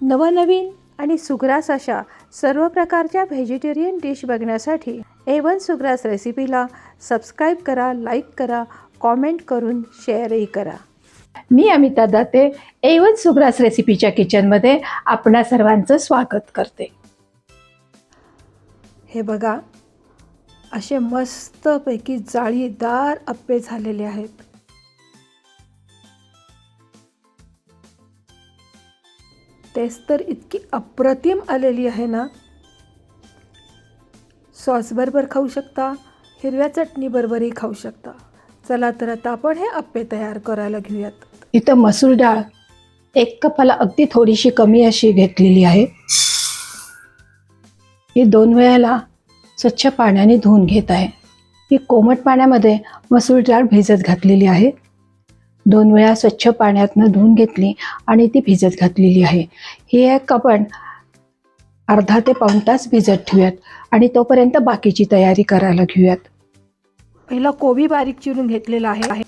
नवनवीन आणि सुग्रास अशा सर्व प्रकारच्या व्हेजिटेरियन डिश बघण्यासाठी ए वन सुग्रास रेसिपीला सबस्क्राईब करा लाईक करा कॉमेंट करून शेअरही करा. मी अमिता दाते एवन सुग्रास रेसिपीच्या किचनमध्ये आपणा सर्वांचं स्वागत करते. हे बघा असे मस्तपैकी जाळीदार अप्पे झालेले आहेत. टेस्ट तर इतकी अप्रतिम आलेली आहे ना? सॉसबरोबर खाऊ शकता हिरव्या चटणीबरोबरही खाऊ शकता. चला तर आता आपण हे अप्पे तयार करायला घेऊयात. इथं मसूर डाळ एक कपाला अगदी थोडीशी कमी अशी घेतलेली आहे. ही दोन वेळेला स्वच्छ पाण्याने धुवून घेत आहे. ही कोमट पाण्यामध्ये मसूर डाळ भिजत घातलेली आहे. दोन वेळा स्वच्छ पाण्यातनं धुवून घेतली आणि ती भिजत घातलेली आहे. ही एक आपण अर्धा ते पाऊण तास भिजत ठेवूयात आणि तोपर्यंत बाकीची तयारी करायला घेऊयात. पहिला कोबी बारीक चिरून घेतलेला आहे.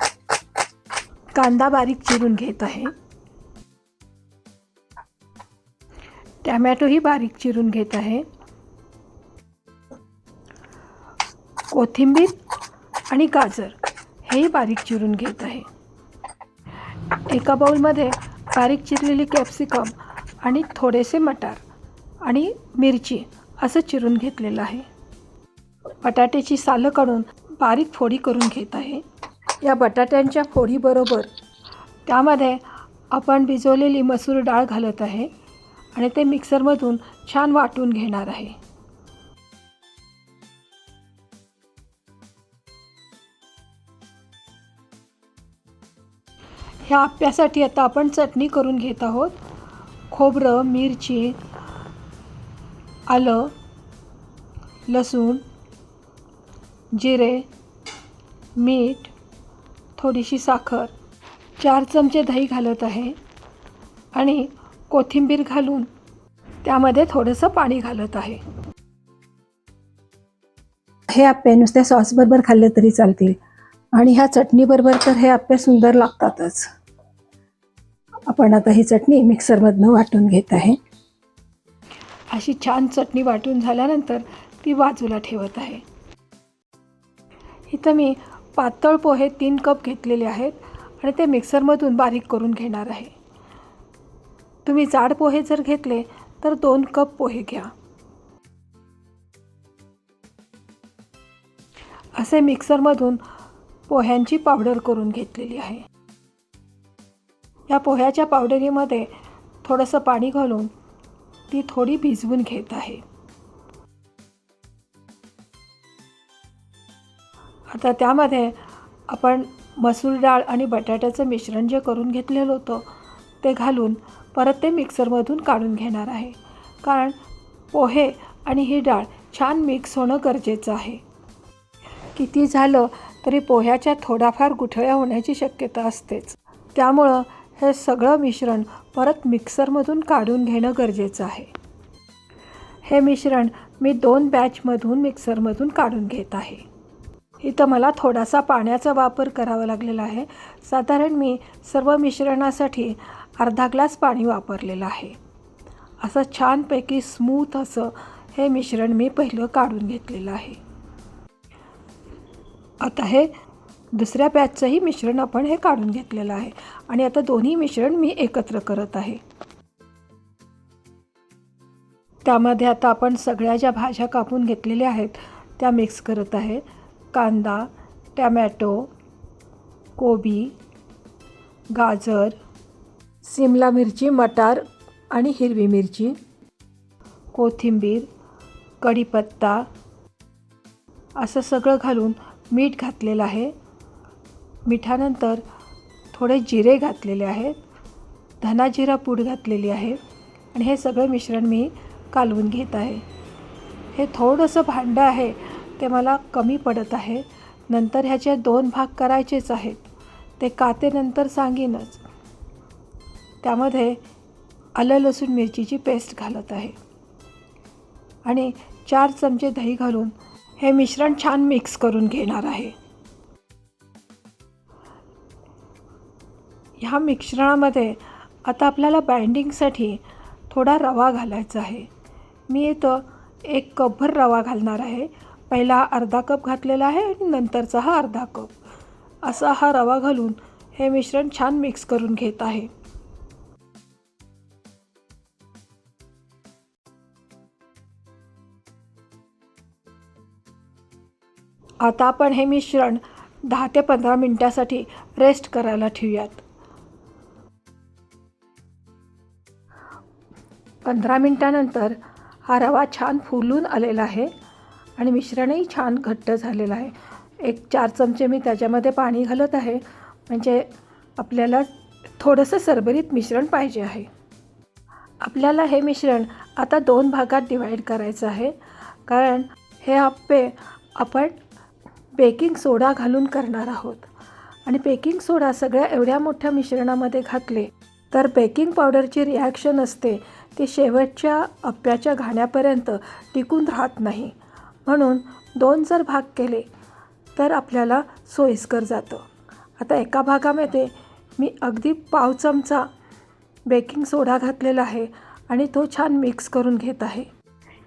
कांदा बारीक चिरून घेत आहे. टॅमॅटोही बारीक चिरून घेत आहे. कोथिंबीर आणि गाजर हेही बारीक चिरून घेत आहे. एका बाउलमध्ये बारीक चिरलेली कॅप्सिकम आणि थोडेसे मटार आणि मिरची असं चिरून घेतलेलं आहे. बटाट्याची सालं काढून बारीक फोडी करून घेत आहे. या बटाट्यांच्या फोडीबरोबर त्यामध्ये आपण भिजवलेली मसूर डाळ घालत आहे आणि ते मिक्सरमधून छान वाटून घेणार आहे. ह्या आप्यासाठी आता आपण चटणी करून घेत आहोत. खोबरं मिरची आलं लसूण जिरे मीठ थोडीशी साखर. चार चमचे दही घालत आहे आणि कोथिंबीर घालून त्यामध्ये थोडंसं पाणी घालत आहे. हे आप्पे नुसत्या सॉसबरोबर खाल्ले तरी चालतील आणि ह्या चटणीबरोबर तर हे आप्पे सुंदर लागतातच. आपण आता ही चटणी मिक्सरमधनं वाटून घेत आहे. अशी छान चटणी वाटून झाल्यानंतर ती बाजूला ठेवत आहे. इथं मी पातळ पोहे तीन कप घेतलेले आहेत आणि ते मिक्सरमधून बारीक करून घेणार आहे. तुम्ही जाड पोहे जर घेतले तर दोन कप पोहे घ्या. असे मिक्सरमधून पोह्यांची पावडर करून घेतलेली आहे. या पोह्याच्या पावडरीमध्ये थोडंसं पाणी घालून ती थोडी भिजवून घेत आहे. आता त्यामध्ये आपण मसूर डाळ आणि बटाट्याचं मिश्रण जे करून घेतलेलं होतं ते घालून परत ते मिक्सरमधून काढून घेणार आहे. कारण पोहे आणि ही डाळ छान मिक्स होणं गरजेचं आहे. किती झालं तरी पोह्याच्या थोडाफार गुठळ्या होण्याची शक्यता असतेच. त्यामुळं हे सगळं मिश्रण परत मिक्सरमधून काढून घेणं गरजेचं आहे. हे मिश्रण मी दोन बॅचमधून मिक्सरमधून काढून घेत आहे. इथं मला थोडासा पाण्याचा वापर करावा लागलेला आहे. साधारण मी सर्व मिश्रणासाठी अर्धा ग्लास पाणी वापरलेलं आहे. असं छानपैकी स्मूथ असं हे मिश्रण मी पहिलं काढून घेतलेलं आहे. आता हे दुसऱ्या बॅचचंही मिश्रण आपण हे काढून घेतलेलं आहे. आणि आता दोन्ही मिश्रण मी एकत्र करत आहे. त्यामध्ये आता आपण सगळ्या ज्या भाज्या कापून घेतलेल्या आहेत त्या मिक्स करत आहे. कांदा टॅमॅटो कोबी गाजर सिमला मिरची मटार आणि हिरवी मिरची कोथिंबीर कढीपत्ता असं सगळं घालून मीठ घातलेलं आहे. मिठानंतर थोडे जिरे घातलेले आहेत धना जिरा पूड घातलेली आहे आणि हे सगळं मिश्रण मी कालवून घेत आहे. हे थोडंसं भांडं आहे ते मला कमी पडत आहे. नंतर ह्याचे दोन भाग करायचेच आहेत ते कातेनंतर सांगेनच. त्यामध्ये आलं लसूण मिरचीची पेस्ट घालत आहे. आणि चार चमचे दही घालून हे मिश्रण छान मिक्स करून घेणार आहे. ह्या मिश्रणामध्ये आता आपल्याला बाइंडिंगसाठी थोडा रवा घालायचा आहे. मी इथं एक कपभर रवा घालणार आहे. पहिला अर्धा कप घातलेला आहे आणि नंतरचा हा अर्धा कप. असा हा रवा घालून हे मिश्रण छान मिक्स करून घेत आहे. आता आपण हे मिश्रण दहा ते पंधरा मिनटासाठी रेस्ट करायला ठेवूयात. पंधरा मिनटानंतर हा रवा छान फुलून आलेला आहे आणि मिश्रणही छान घट्ट झालेलं आहे. एक चार चमचे मी त्याच्यामध्ये पाणी घालत आहे. म्हणजे आपल्याला थोडंसं सरबरीत मिश्रण पाहिजे आहे. आपल्याला हे मिश्रण आता दोन भागात डिवाईड करायचं आहे. कारण हे आप्पे आपण बेकिंग सोडा घालून करणार आहोत. आणि बेकिंग सोडा सगळ्या एवढ्या मोठ्या मिश्रणामध्ये घातले तर बेकिंग पावडरची रिॲक्शन असते. ती शेवटच्या अप्प्याच्या घाण्यापर्यंत टिकून राहत नाही. म्हणून दोन जर भाग केले तर आपल्याला सोयीस्कर जातं. आता एका भागामध्ये मी अगदी पाव चमचा बेकिंग सोडा घातलेला आहे आणि तो छान मिक्स करून घेत आहे.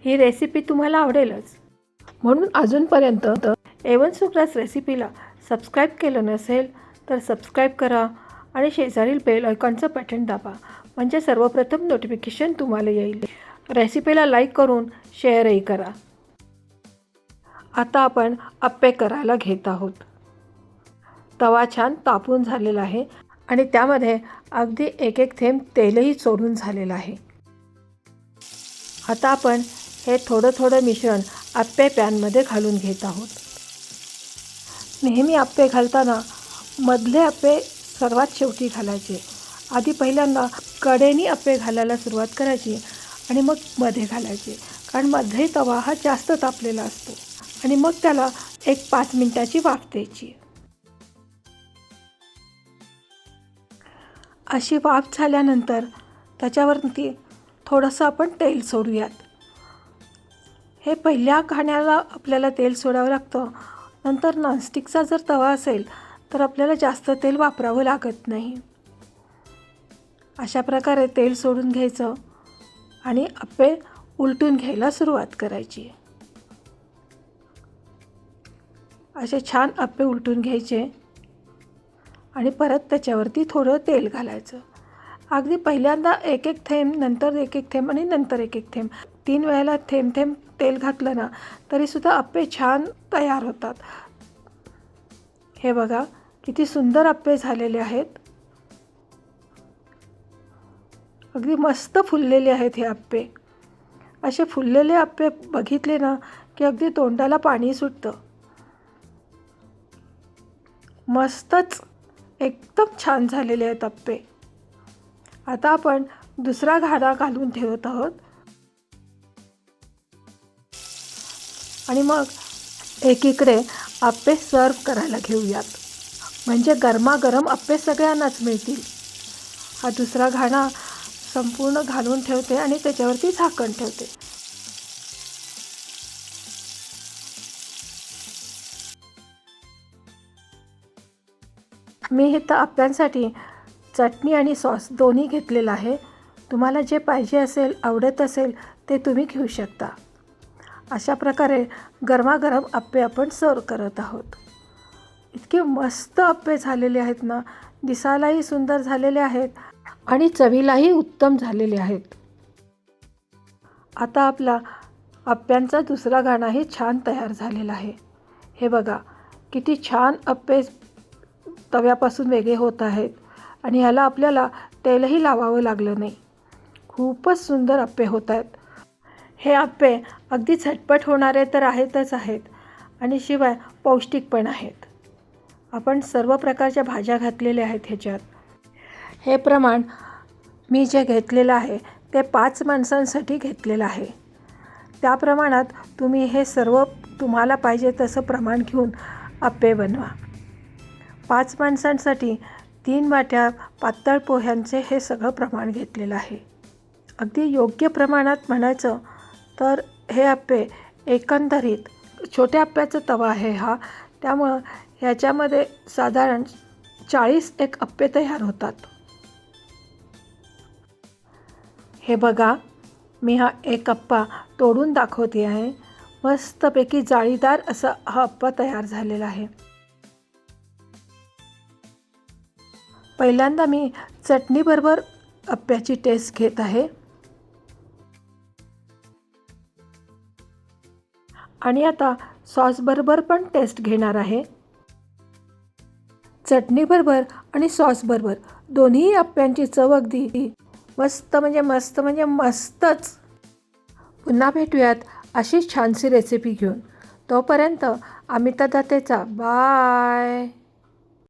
ही रेसिपी तुम्हाला आवडेलच. म्हणून अजूनपर्यंत एवन सुग्रास रेसिपीला सबस्क्राईब केलं नसेल तर सबस्क्राईब करा आणि शेजारील बेल आयकॉनचं बटन दाबा. म्हणजे सर्वप्रथम नोटिफिकेशन तुम्हाला येईल. रेसिपीला लाईक करून शेअरही करा. आता आपण अप्पे करायला घेत आहोत. तवा छान तापून झालेला आहे आणि त्यामध्ये अगदी एक एक थेंब तेलही सोडून झालेलं आहे. आता आपण हे थोडं थोडं मिश्रण आप्पे पॅनमध्ये घालून घेत आहोत. नेहमी आप्पे घालताना मधले आप्पे सर्वात शेवटी घालायचे. आधी पहिल्यांदा कडेनी अप्पे घालायला सुरुवात करायची आणि मग मध्ये घालायचे. कारण मध्ये तवा हा जास्त तापलेला असतो आणि मग त्याला एक पाच मिनटाची वाफ द्यायची. अशी वाफ झाल्यानंतर त्याच्यावरती थोडंसं आपण तेल सोडूयात. हे पहिल्या खाण्याला आपल्याला तेल सोडावं लागतं. नंतर नॉनस्टिकचा जर तवा असेल तर आपल्याला जास्त तेल वापरावं लागत नाही. अशा प्रकारे तेल सोडून घ्यायचं आणि अप्पे उलटून घ्यायला सुरुवात करायची. असे छान अप्पे उलटून घ्यायचे आणि परत त्याच्यावरती थोडं तेल घालायचं. अगदी पहिल्यांदा एक एक थेंब नंतर एक एक थेंब आणि नंतर एक एक थेंब. तीन वेळेला थेंब थेंब तेल घातलं ना तरीसुद्धा अप्पे छान तयार होतात. हे बघा किती सुंदर अप्पे झालेले आहेत. अगदी मस्त फुललेले आहेत हे आप्पे. असे फुललेले आप्पे बघितले ना की अगदी तोंडाला पाणी सुटतं. मस्तच एकदम छान झालेले आहेत आप्पे. आता आपण दुसरा घाडा घालून ठेवत आहोत. आणि मग एकीकडे आप्पे सर्व करायला घेऊयात. म्हणजे गरमागरम आप्पे सगळ्यांनाच मिळतील. हा दुसरा घाणा संपूर्ण घालून ठेवते आणि त्याच्यावरती झाकण ठेवते. मी इथं आप्यांसाठी चटणी आणि सॉस दोन्ही घेतलेलं आहे. तुम्हाला जे पाहिजे असेल आवडत असेल ते तुम्ही घेऊ शकता. अशा प्रकारे गरमागरम आप्पे आपण सर्व करत आहोत. इतके मस्त आप्पे झालेले आहेत ना दिसायलाही सुंदर झालेले आहेत. आणि चवीलाही उत्तम झालेले आहेत. आता आपला अप्प्यांचा दुसरा गाणाही छान तयार झालेला आहे. हे बघा किती छान अप्पे तव्यापासून वेगळे होत आहेत आणि ह्याला आपल्याला तेलही लावावं लागलं नाही. खूपच सुंदर अप्पे होत आहेत. हे आप्पे अगदी झटपट होणारे तर आहेतच आहेत आणि शिवाय पौष्टिक पण आहेत. आपण सर्व प्रकारच्या भाज्या घातलेल्या आहेत ह्याच्यात. हे प्रमाण मी जे घेतलेलं आहे ते पाच माणसांसाठी घेतलेलं आहे. त्या प्रमाणात तुम्ही हे सर्व तुम्हाला पाहिजे तसं प्रमाण घेऊन आप्पे बनवा. पाच माणसांसाठी तीन वाट्या पातळ पोह्यांचे हे सगळं प्रमाण घेतलेलं आहे. अगदी योग्य प्रमाणात म्हणायचं तर हे अप्पे एकंदरीत छोट्या अप्प्याचं तवा आहे हा. त्यामुळं ह्याच्यामध्ये साधारण चाळीस एक अप्पे तयार होतात. हे बघा मी हा एक अप्पा तोडून दाखवते आहे. मस्तपैकी जाळीदार असा हा अप्पा तयार झालेला आहे. पहिल्यांदा मी चटणीबरोबर अप्प्याची टेस्ट घेत आहे. आणि आता सॉसबरोबर पण टेस्ट घेणार आहे. चटणीबरोबर आणि सॉसबरोबर दोन्ही अप्प्यांची चव अगदी मस्त म्हणजे मस्त म्हणजे मस्तच. पुन्हा भेटूयात अशीच छानशी रेसिपी घेऊन. तोपर्यंत अमिता दातेचा बाय